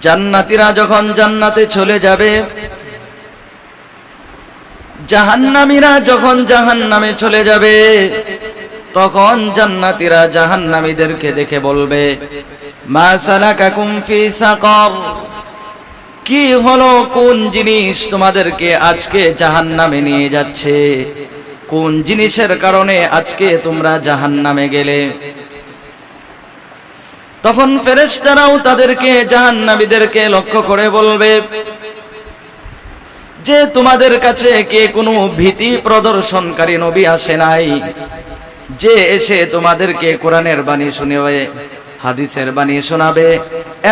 জান্নাতিরা যখন জান্নাতে চলে যাবে, জাহান্নামীরা যখন জাহান্নামে চলে যাবে, তখন জান্নাতীরা জাহান্নামীদেরকে দেখে বলবে, মা ফি কি হলো? কোন জিনিস তোমাদেরকে আজকে জাহান্নামে নিয়ে যাচ্ছে? কোন জিনিসের কারণে আজকে তোমরা জাহান্নামে গেলে? তখন ফেরেশতারাও তাদেরকে জাহান্নাবীদেরকে লক্ষ্য করে বলবে, যে তোমাদের কাছে কে কোনো ভীতি প্রদর্শনকারী নবী আসে নাই, যে এসে তোমাদেরকে কোরআনের বাণী শুনিয়ে, হাদিসের বাণী শোনাবে,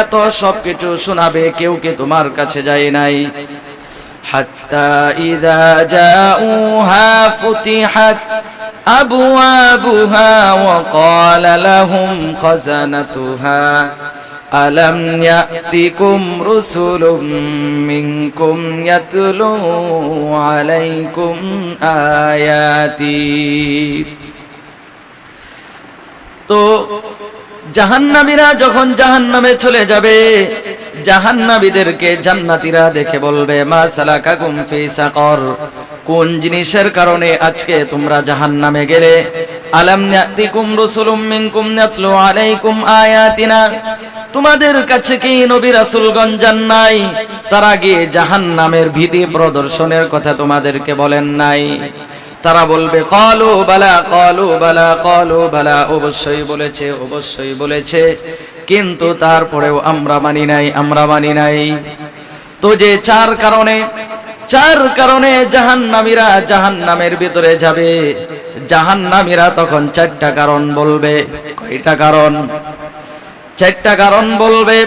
এত সব কিছু শোনাবে, কেউ কে তোমার কাছে যায় নাই? হাত্তা ইদা জাউহা ফুতিহাত أبوابها وقال لهم خزنتها ألم يأتكم رسل منكم يتلو عليكم آياتي তো জাহান্নামীরা যখন জাহান্নামে চলে যাবে জাহান্নামীদেরকে জান্নাতীরা দেখে বলবে মা সালাকাকুম ফি সাকর কোন জিনিসের কারণে আজকে তোমরা জাহান্নামে গেলে? আলাম আলাইকুম তোমাদের কাছে কি নবী রাসূলগণ নাই? তারা গিয়ে জাহান্নামের ভীতি প্রদর্শনের কথা তোমাদেরকে বলেন নাই। তারা বলবে, কলু বালা কলু বালা কলু বালা। অবশ্যই বলেছে অবশ্যই বলেছে। কিন্তু তারপরেও আমরা মানি নাই, আমরা মানি নাই। তো যে চার কারণে চার কারণে জাহান্নামীরা জাহান্নামের ভিতরে যাবে। জাহান্নামীরা তখন চারটা কারণ বলবে। কয়টা কারণ? চারটা কারণ বলবে,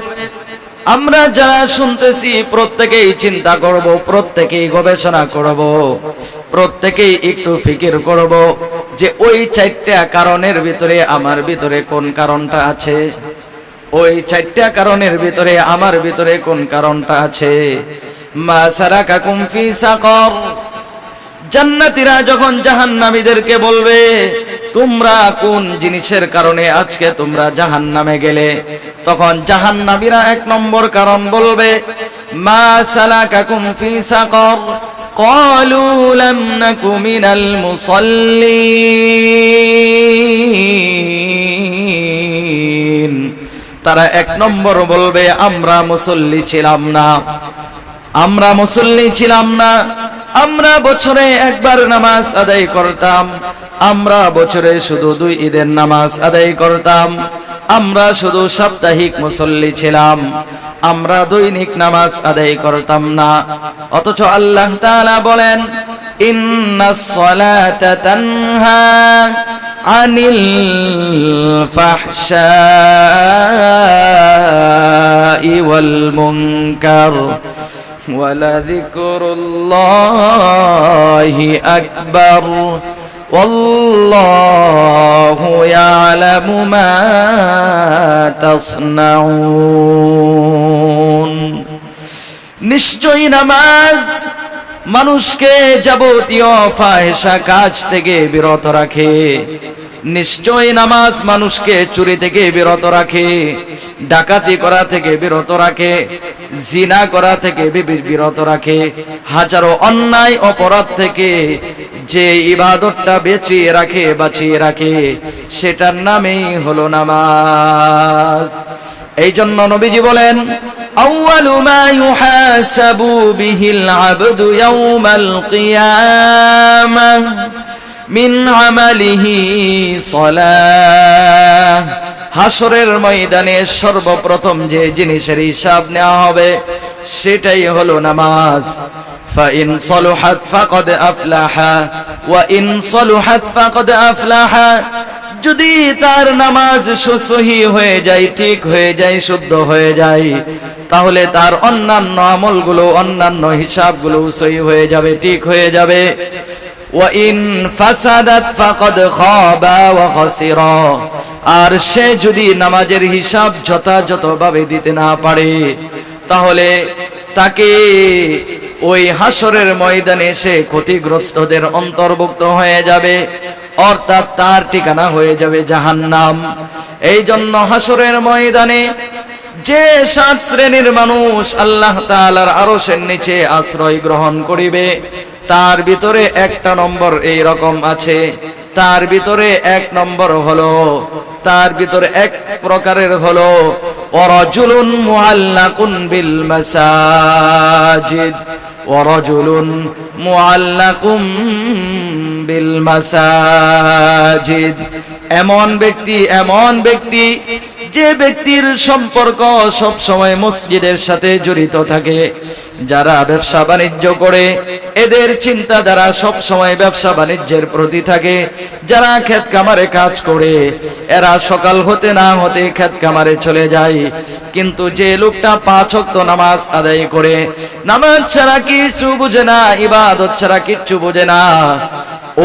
আমরা যারা শুনতেছি প্রত্যেকেই চিন্তা করব, প্রত্যেকেই গবেষণা করব, প্রত্যেকেই একটু ফিকির করব যে ওই চারটা কারণের ভিতরে আমার ভিতরে কোন কারণটা আছে? ওই চারটা কারণের ভিতরে আমার ভিতরে কোন কারণটা আছে? মা যখন জাহান নামীদেরকে জান্নাতীরা যখন বলবে, তোমরা কোন জিনিসের কারণে আজকে তোমরা জাহান নামে গেলে? তখন জাহান নামীরা এক নম্বর কারণ বলবে, মা সালাকাকুম ফি সাকর। ক্বালু লাম নাকু মিনাল তারা এক নম্বর বলবে, আমরা মুসল্লি ছিলাম না। আমরা মুসল্লি ছিলাম না। আমরা বছরে একবার নামাজ আদায় করতাম। আমরা বছরে শুধু দুই ঈদের নামাজ আদায় করতাম। আমরা শুধু সাপ্তাহিক মুসল্লি ছিলাম। আমরা দৈনিক নামাজ আদায় করতাম না। অথচ আল্লাহ তাআলা বলেন ইন্নাস সালাতা তানহা আনিল ফাহশাই ওয়াল মুনকার। ولذكر الله أكبر والله يعلم ما تصنعون নিশ্চয়ই নামাজ মানুষকে যাবতীয় ফাহেসা কাজ থেকে বিরত রাখে নিশ্চয় নামাজ মানুষকে চুরি থেকে বিরত রাখে, ডাকাতি করা থেকে বিরত রাখে, জিনা করা থেকে বিরত রাখে। হাজারো অন্যায় অপরাধ থেকে যে ইবাদতটা বেঁচিয়ে রাখে, বাঁচিয়ে রাখে, সেটার নামেই হলো নামাজ। এই জন্য নবীজি বলেন, আউয়ালু মা মিন আমালিহি সলাহ হাসরের ময়দানে সর্বপ্রথম যে জিনিসের হিসাব নেওয়া হবে সেটাই হলো নামাজ فإن صلحت فقد أفلح وإن صلحت فقد أفلح যদি তার নামাজ সহি হয়ে যায় ঠিক হয়ে যায় শুদ্ধ হয়ে যায় তাহলে তার অন্যান্য আমলগুলো অন্যান্য হিসাবগুলো সহি হয়ে যাবে ঠিক হয়ে যাবে ওয়াইন ফাসাদাত ফাকাদ খাবা ওয়া আর সে যদি নামাজের হিসাব যথাযথভাবে দিতে না পারে, তাহলে তাকে ওই হাসরের ময়দানে সে ক্ষতিগ্রস্তদের অন্তর্ভুক্ত হয়ে যাবে, অর্থাৎ তার ঠিকানা হয়ে যাবে জাহান্নাম। এই জন্য হাসরের ময়দানে যে সাত শ্রেণির মানুষ আল্লাহ তালার আরসের নিচে আশ্রয় গ্রহণ করিবে তার ভিতরে একটা নম্বর এই রকম আছে। তার ভিতরে এক নম্বর হলো, তার ভিতরে এক প্রকারের হলো, অরজুলুন মুআল্লাকুন বিল মাসাজিদ। অরজুলুন মুআল্লাকুম এমন ব্যক্তি এমন ব্যক্তি, যে ব্যক্তির সম্পর্ক সব সময় মসজিদের সাথে জড়িত থাকে। যারা ব্যবসা বাণিজ্য করে, এদের চিন্তাধারা সব সময় ব্যবসা বাণিজ্যের প্রতি থাকে। যারা ক্ষেত কামারে কাজ করে, এরা সকাল হতে না হতে ক্ষেত কামারে চলে যায়। কিন্তু যে লোকটা পাঁচ ওয়াক্ত নামাজ আদায় করে, নামাজ ছাড়া কিছু বুঝে না, ইবাদত ছাড়া কিচ্ছু বুঝে না।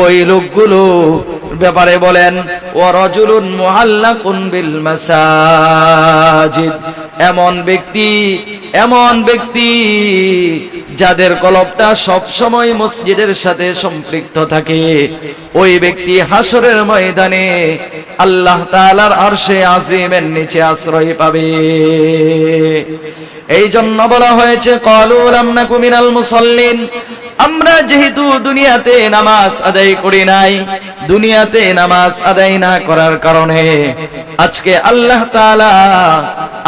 ওই লোকগুলো ব্যাপারে বলেন ও রজুলুন মুহাল্লাকুন বিল মাসাজিদ। এমন ব্যক্তি এমন ব্যক্তি যাদের কলবটা সব সময় মসজিদের সাথে সম্পৃক্ত থাকে। ওই ব্যক্তি হাসরের ময়দানে আল্লাহ তাআলার আরশে আজিমের নিচে আশ্রয় পাবে। এই জন্য বলা হয়েছে, কলু লাম নাকু মিনাল মুসাল্লিন। আমরা যেহেতু দুনিয়াতে নামাজ আদায় করি নাই দুনিয়াতে নামাজ আদায় না করার কারণে আজকে আল্লাহ তাআলা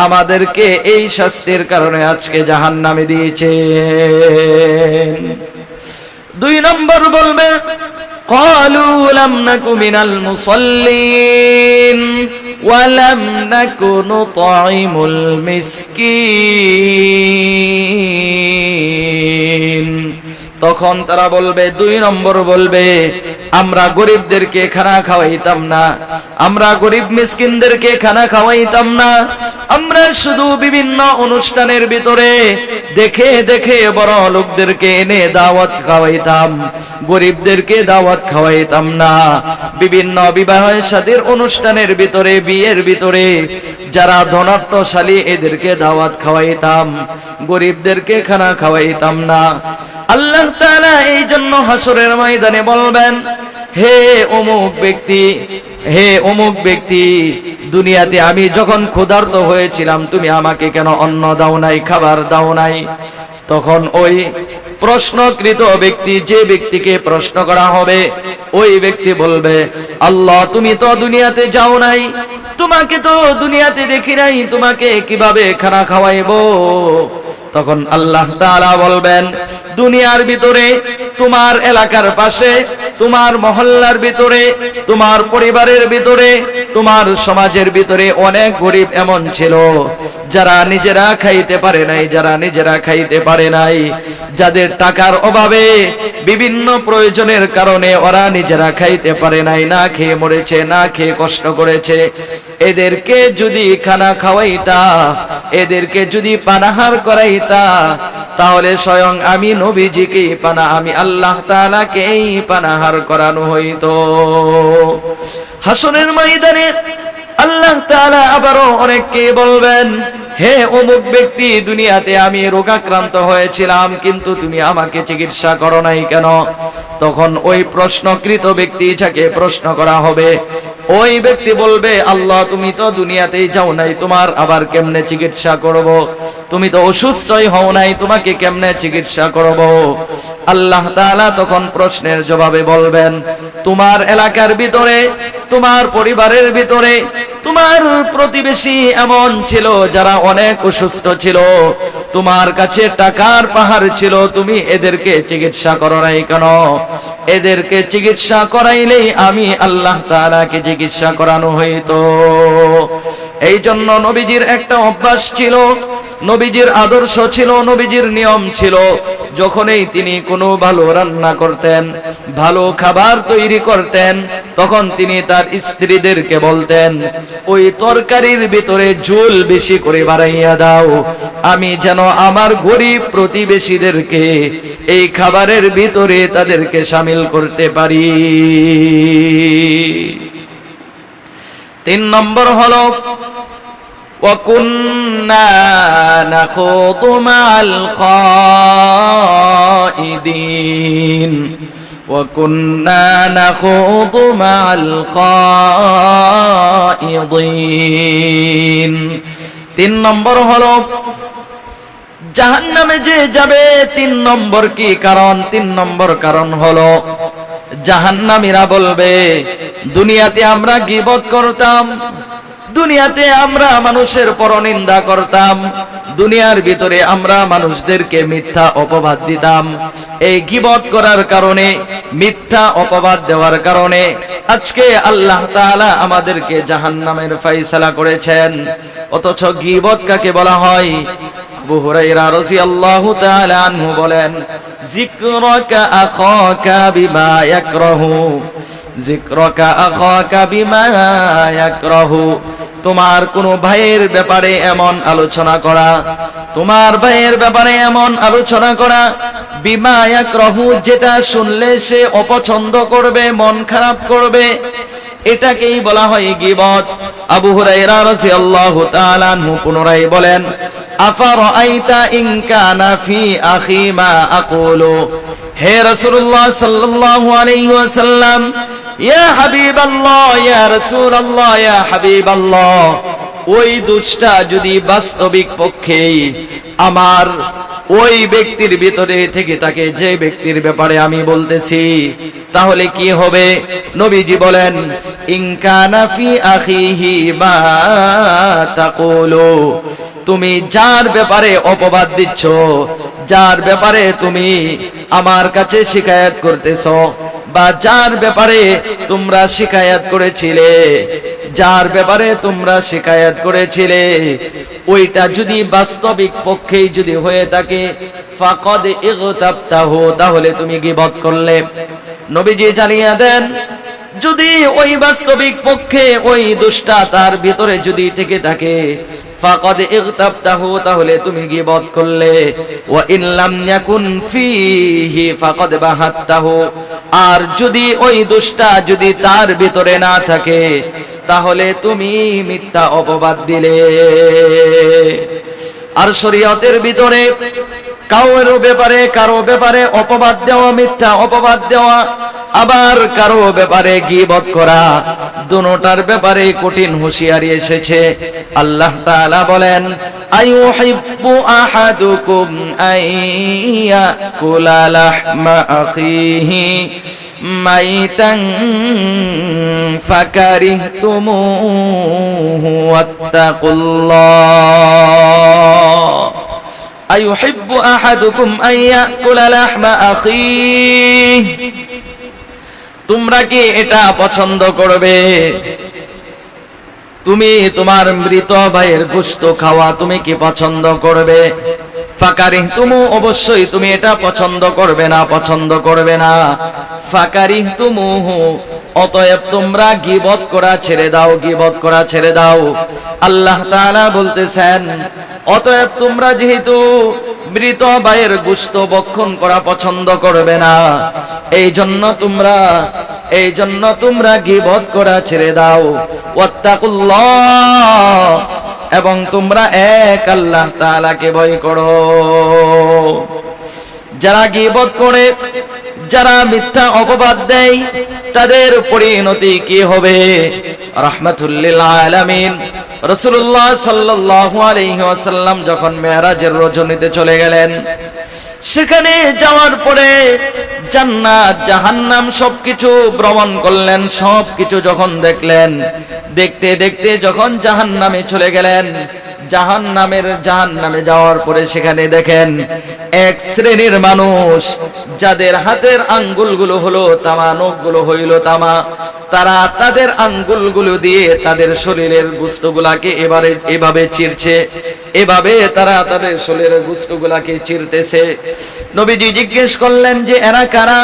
আমাদেরকে এই শাস্তির কারণে আজকে জাহান্নামে দিয়েছে দুই নম্বর বলবে قالوا لم نك من المصلين ولم نك نطعم المسكين তখন তারা বলবে দুই নম্বর বলবে আমরা গরিবদেরকে খানা খাওয়াইতাম না। আমরা গরিব মিসকিনদেরকে খানা খাওয়াইতাম না। আমরা শুধু বিভিন্ন অনুষ্ঠানের ভিতরে দেখে দেখে বড় লোকদেরকে এনে দাওয়াত খাওয়াইতাম। গরিবদেরকে দাওয়াত খাওয়াইতাম না। বিভিন্ন বিবাহ সাদের অনুষ্ঠানের ভিতরে, বিয়ের ভিতরে যারা ধনাত্মশালী এদেরকে দাওয়াত খাওয়াইতাম। গরিবদেরকে খানা খাওয়াইতাম না। আল্লাহ তাআলা এই জন্য হাসরের ময়দানে বলবেন হে অমুক ব্যক্তি, হে অমুক ব্যক্তি, দুনিয়াতে আমি যখন ক্ষুধার্ত হয়েছিলাম, তুমি আমাকে কেন অন্ন দাও নাই, খাবার দাও নাই? তখন ওই প্রশ্নকৃত ব্যক্তি, যে ব্যক্তিকে প্রশ্ন করা হবে, ওই ব্যক্তি বলবে, আল্লাহ, তুমি তো দুনিয়াতে যাও নাই, তোমাকে তো দুনিয়াতে দেখি নাই, তোমাকে কীভাবে খানা খাওয়াইবো? তখন আল্লাহ তাআলা বলবেন দুনিয়ার ভিতরে, তোমার এলাকার পাশে, তোমার মহল্লার ভিতরে, তোমার পরিবারের ভিতরে, তোমার সমাজের ভিতরে অনেক গরিব এমন ছিল। যারা নিজেরা খাইতে পারে নাই, যারা নিজেরা খাইতে পারে নাই। যাদের টাকার অভাবে, বিভিন্ন প্রয়োজনের কারণে ওরা নিজেরা খাইতে পারে নাই, না খেয়ে মরেছে, না খেয়ে কষ্ট করেছে। এদেরকে যদি খানা খাওয়াইতা, এদেরকে যদি পানাহার করাইতা, তাহলে স্বয়ং আমি নবীজিকে পানা, আমি আল্লাহ তাআলাকেই পানাহার করানো হইতো। হাসনের ময়দানে আল্লাহ তাআলা আবারও অনেককে বলবেন, হে অমুক ব্যক্তি, দুনিয়াতে আমি রোগাক্রান্ত হয়েছিলাম, কিন্তু তুমি আমাকে চিকিৎসা করো নাই কেন? তখন ওই প্রশ্নকৃত ব্যক্তি যাকে প্রশ্ন করা হবে ওই ব্যক্তি বলবে, আল্লাহ, তুমি তো দুনিয়াতেই যাও নাই, তোমার আবার কেমনে চিকিৎসা করব? তুমি তো অসুস্থই হও নাই, তোমাকে কেমনে চিকিৎসা করব? আল্লাহ তাআলা তখন প্রশ্নের জবাবে বলবেন, তোমার এলাকার ভিতরে, তোমার পরিবারের ভিতরে, তোমার প্রতিবেশী এমন ছিল যারা অনেক অসুস্থ ছিল। তোমার কাছে টাকার পাহাড় ছিল, তুমি এদেরকে চিকিৎসা করো নাই কেন? এদেরকে চিকিৎসা করাইলেই আমি আল্লাহ তাআলাকে চিকিৎসা করানো হইতো। এই জন্য নবীজির একটা অভ্যাস ছিল, নবীজির আদর্শ ছিল, নবীজির নিয়ম ছিল, যখনই তিনি কোনো ভালো রান্না করতেন, ভালো খাবার তৈরি করতেন, তখন তিনি তার স্ত্রীদেরকে বলতেন, ওই তরকারির ভিতরে ঝোল বেশি করে বাড়াইয়া দাও, আমি যেন আমার গরিব প্রতিবেশীদেরকে এই খাবারের ভিতরে তাদেরকে সামিল করতে পারি। তিন নম্বর হলো وكنا نخوض مع الخائدين وكنا نخوض مع الخائضين তিন নম্বর হলো জাহান্নামে যে যাবে তিন নম্বর কি কারণ তিন নম্বর কারণ হলো জাহান্নামীরা বলবে, দুনিয়াতে আমরা গিবত করতাম, দুনিয়াতে আমরা মানুষের পরনিন্দা করতাম, দুনিয়ার ভিতরে আমরা মানুষদেরকে মিথ্যা অপবাদ দিতাম। এই গিবত করার কারণে, মিথ্যা অপবাদ দেওয়ার কারণে আজকে আল্লাহ তাআলা আমাদেরকে জাহান্নামের ফাইসালা করেছেন। অথচ গিবত কাকে বলা হয়? বলেন বিমা তোমার কোন ভাইয়ের ব্যাপারে এমন আলোচনা করা, তোমার ভাইয়ের ব্যাপারে এমন আলোচনা করা, বিমা ইয়াকরাহু, যেটা শুনলে সে অপছন্দ করবে, মন খারাপ করবে এটাকেই বলা হয় গিবত। আবু হুরায়রা রাদিয়াল্লাহু তাআলা আনহু পুনরায় বলেন, আফারাআইতা ইন কানা ফি আখি মা আকুলু? হে রাসূলুল্লাহ সাল্লাল্লাহু আলাইহি ওয়াসাল্লাম, ইয়া হাবিবাল্লাহ, ইয়া রাসূলুল্লাহ, ইয়া হাবিবাল্লাহ। ওই দুষ্টা যদি বাস্তবিক পক্ষে আমার ওই ব্যক্তির ভিতরে থেকে তাকে যে ব্যক্তির ব্যাপারে আমি বলতেছি, তাহলে কি হবে? নবীজি বলেন ইনকানাফি আখিহি মা তাকুলু। তুমি যার ব্যাপারে অপবাদ দিচ্ছ, যার ব্যাপারে তুমি আমার কাছে শিকায়ত করতেছ, বা যার ব্যাপারে তোমরা শিকায়ত করেছিলে, যার ব্যাপারে তোমরা শিকায়ত করেছিলে ওইটা যদি বাস্তবিক পক্ষেই যদি হয়ে থাকে, ফাকদ ইগতাবতাহু, তাহলে তুমি গিবত করলে। নবীজি জানিয়ে দেন, যদি ওই বাস্তবিক পক্ষে ওই দুষ্টা তার ভিতরে যদি থেকে থাকে, ফাকাদ ইগতাবতাহু, তাহলে তুমি গীবত করলে। ওয়া ইন লাম ইয়াকুন ফীহি ফাকাদ বাহাত্তাহু, আর যদি ওই দুষ্টা যদি তার ভিতরে না থাকে তাহলে তুমি মিথ্যা অপবাদ দিলে। আর শরীয়তের ভিতরে কারও ব্যাপারে কারও ব্যাপারে অপবাদ দেওয়া মিথ্যা অপবাদ দেওয়া, আবার কারও ব্যাপারে গিবত করা, দুটার ব্যাপারে কঠিন হুঁশিয়ারি এসেছে। আল্লাহ তাআলা বলেন, আইউহিব্বু আহাদুকুম আইয়া কুলা লাহমা আখিহি মাইতান ফাকারিহতুমুহু ওয়াত্তাকুল্লাহ। أيحب أحدكم أن يأكل لحم أخيه তোমরা কি এটা পছন্দ করবে তুমি তোমার মৃত ভাইয়ের গোশত খাওয়া তুমি কি পছন্দ করবে? ফাকারি তুমু অবশ্যই তুমি এটা পছন্দ করবে না, পছন্দ করবে না। ফাকারি তুমু অতএব তোমরা গিবত করা ছেড়ে দাও, গিবত করা ছেড়ে দাও। আল্লাহ তাআলা বলতেছেন, অতএব তোমরা যেহেতু মৃত ভাইয়ের গুস্ত বক্ষণ করা পছন্দ করবে না এই জন্য তোমরা এই জন্য তোমরা গিবত করা ছেড়ে দাও। ওয়াত্তাকুল্লাহ। এবং তোমরা এক আল্লাহ তাআলাকে ভয় করো। যারা গিবত করে, যারা মিথ্যা অপবাদ দেয়, তাদের পরিণতি কি হবে? রাহমাতুল্লিল সাল্লাল্লাহু আলাইহি ওয়াসাল্লাম যখন মেরাজের রজনীতে চলে গেলেন সেখানে যাওয়ার পরে জান্নাত, জাহান্নাম সবকিছু ভ্রমণ করলেন, সবকিছু যখন দেখলেন, দেখতে দেখতে যখন জাহান্নামে চলে গেলেন জাহান নামের জাহান নামে যাওয়ার পরে সেখানে দেখেন এক শ্রেণির মানুষ, যাদের হাতের আঙ্গুলগুলো হলো তামা, নখগুলো হইল তামা, তারা তাদের আঙ্গুলগুলো দিয়ে তাদের শরীরের গুস্তগুলাকে এবারে এভাবে চিরছে, এভাবে তারা তাদের শরীরের গুস্তগুলাকে চিরতেছে। নবীজি জিজ্ঞেস করলেন যে, এরা কারা?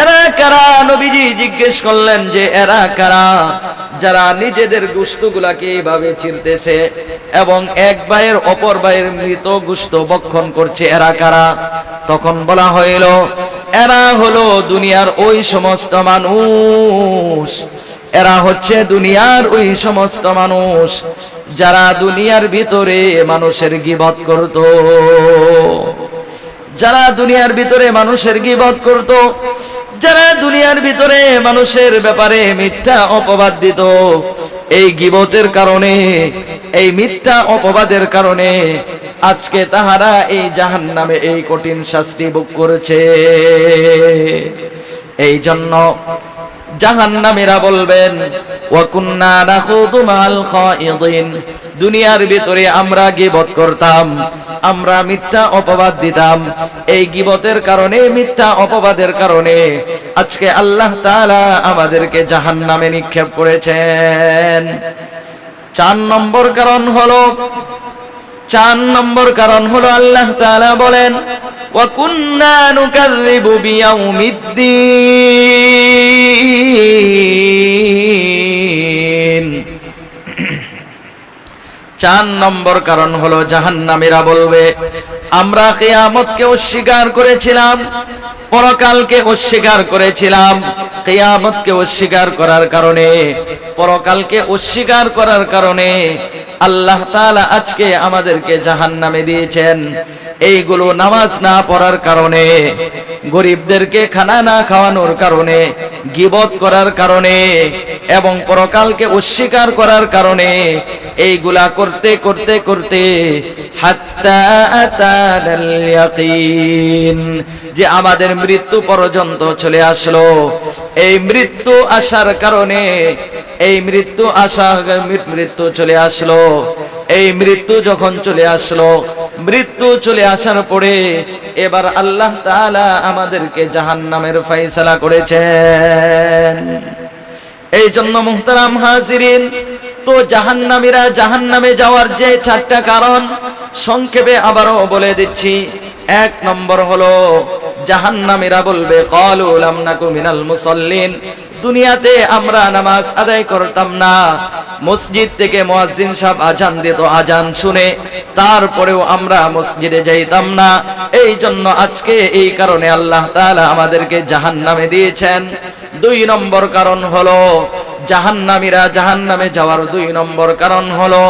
এরা কারা? নবীজি জিজ্ঞেস করলেন যে, এরা কারা? যারা নিজেদের গুস্তগুলাকে এইভাবে চিরতেছে এবং এক ভাইয়ের অপর ভাইয়ের মৃত গুস্ত বক্ষণ করছে, এরা কারা? তখন বলা হইল, এরা হলো দুনিয়ার ওই সমস্ত মানুষ। এরা হচ্ছে দুনিয়ার ওই সমস্ত মানুষ যারা দুনিয়ার ভিতরে মানুষের গিবত করত। যারা দুনিয়ার ভিতরে মানুষের গিবত করত যারা দুনিয়ার ভিতরে মানুষের ব্যাপারে মিথ্যা অপবাদ দিত, এই গিবতের কারণে, এই মিথ্যা অপবাদের কারণে আজকে তাহারা এই জাহান নামে এই কঠিন শাস্তি ভোগ করেছে। এই জন্য জাহান্নামীরা বলবেন, ওয়াকুন্না নাখুদু মাল খায়িদিন। দুনিয়ার ভিতরে আমরা গীবত করতাম, আমরা মিথ্যা অপবাদ দিতাম। এই গীবতের কারণে, মিথ্যা অপবাদের কারণে আজকে আল্লাহ তাআলা আমাদেরকে জাহান্নামে নিক্ষেপ করেছেন। চার নম্বর কারণ হলো, চার নম্বর কারণ হলো আল্লাহ তাআলা বলেন, ওয়াকুন্না নুকাযযিবু বিয়াউমিদ্দিন। চার নম্বর কারণ হলো জাহান্নামীরা বলবে, আমরা কেয়ামতকে অস্বীকার করেছিলাম, পরকালকে অস্বীকার করেছিলাম। কেয়ামতকে অস্বীকার করার কারণে, পরকালকে অস্বীকার করার কারণে আল্লাহ তাআলা আজকে আমাদেরকে জাহান্নামে দিয়েছেন। এইগুলো নামাজ না পড়ার কারণে, গরিবদেরকে খানা না খাওয়ানোর কারণে, গিবত করার কারণে এবং পরকালকে অস্বীকার করার কারণে এইগুলা করতে করতে করতে যে আমাদের মৃত্যু পর্যন্ত চলে আসলো। এই মৃত্যু আসার কারণে, এই মৃত্যু আসা মৃত্যু চলে আসলো। এই মৃত্যু যখন চলে আসলো, মৃত্যু চলে আসার পরে এবার আল্লাহ তাআলা আমাদেরকে জাহান্নামের ফয়সালা করেছেন। এই জন্য মুহতারাম হাজিরিন, তো জাহান্নামীরা জাহান্নামে যাওয়ার যে চারটা কারণ সংক্ষেপে আবারও বলে দিচ্ছি। এক নম্বর হলো, জাহান্নামীরা বলবে, কলু লাম নাকু মিনাল মুসল্লিন। দুনিয়াতে আমরা নামাজ আদায় করতাম না। মসজিদ থেকে মুয়াজ্জিন সাহেব আজান দিত, আজান শুনে তারপরেও আমরা মসজিদে যাইতাম না। এই জন্য আজকে এই কারণে আল্লাহ তাআলা আমাদেরকে জাহান্নামে দিয়েছেন। দুই নম্বর কারণ হলো, জাহান্নামীরা জাহান্নামে যাওয়ার দুই নম্বর কারণ হলো,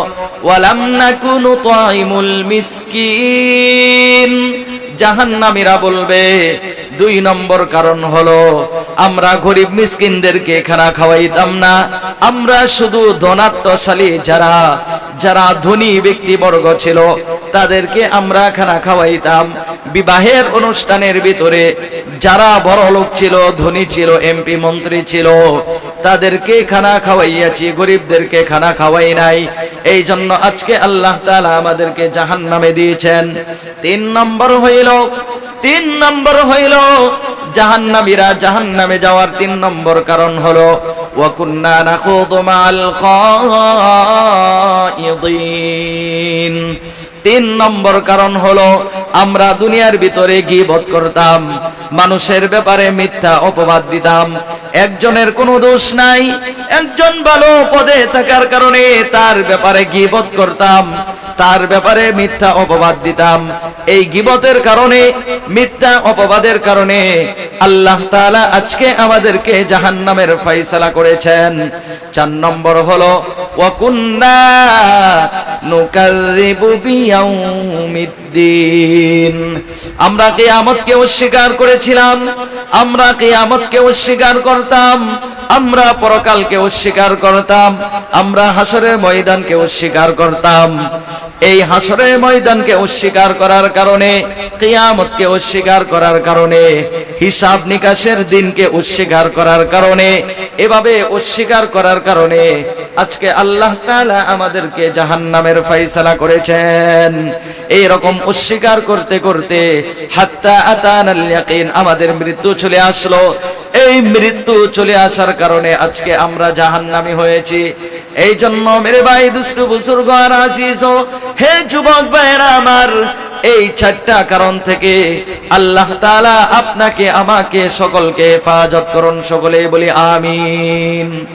ওয়ালাম না নাকুনু তাইমুল মিসকিন। জাহান্নামীরা বলবে, দুই নম্বর কারণ হলো, আমরা গরিব মিসকিনদেরকে খানা খাওয়াইতাম না, আমরা শুধু ধনাত্মশালী যারা যারা ধনী ব্যক্তিবর্গ ছিল, তাদেরকে আমরা খানা খাওয়াইতাম। বিবাহের অনুষ্ঠানের ভিতরে যারা বড় লোক ছিল, ধনী ছিল, এমপি, মন্ত্রী ছিল তাদেরকে খানা খাওয়াইয়াছি, গরিবদেরকে খানা খাওয়াই নাই। এই জন্য আজকে আল্লাহ তাআলা আমাদেরকে জাহান্নামে দিয়েছেন। তিন নম্বর হইল, তিন নম্বর হইল, জাহান্নামীরা জাহান্নামে যাওয়ার তিন নম্বর কারণ হলো তিন নম্বর কারণ হলো আমরা দুনিয়ার ভিতরে গিবত করতাম, মানুষের ব্যাপারে মিথ্যা অপবাদ দিতাম। একজনের কোনো দোষ নাই, একজন ভালো পদে থাকার কারণে তার ব্যাপারে গিবত করতাম, তার ব্যাপারে মিথ্যা অপবাদ দিতাম। এই গিবতের কারণে, মিথ্যা অপবাদের কারণে আল্লাহ তাআলা আজকে আমাদেরকে জাহান্নামের ফয়সালা করেছেন। চার নম্বর হলো ওয়াকুন্না নুকাযযিবু বিয়াউমিদ্দিন আমরা কিয়ামতকে অস্বীকার করেছিলাম, আমরা কিয়ামতকে অস্বীকার করতাম, আমরা পরকালকে অস্বীকার করতাম, আমরা হাসরের ময়দানকে অস্বীকার করতাম। এই হাসরের ময়দানকে অস্বীকার করার কারণে, কিয়ামতকে অস্বীকার করার কারণে, হিসাব নিকাশের দিনকে অস্বীকার করার কারণে, এভাবে অস্বীকার করার কারণে আজকে আল্লাহ তাআলা আমাদেরকে জাহান্নামের ফয়সালা করেছেন। এই রকম অস্বীকার করতে করতে হাত্তা আমাদের মৃত্যু চলে আসলো। এই মৃত্যু চলে আসার কারণে আজকে আমরা জাহান্নামী হয়েছি। এই জন্য মেরে ভাই, দুষ্টু বুজুর্গ আর আসিস হে যুবক ভাইরা আমার, এই চারটা কারণ থেকে আল্লাহ তাআলা আপনাকে, আমাকে, সকলকে হেফাজত করুন। সকলে বলি আমিন।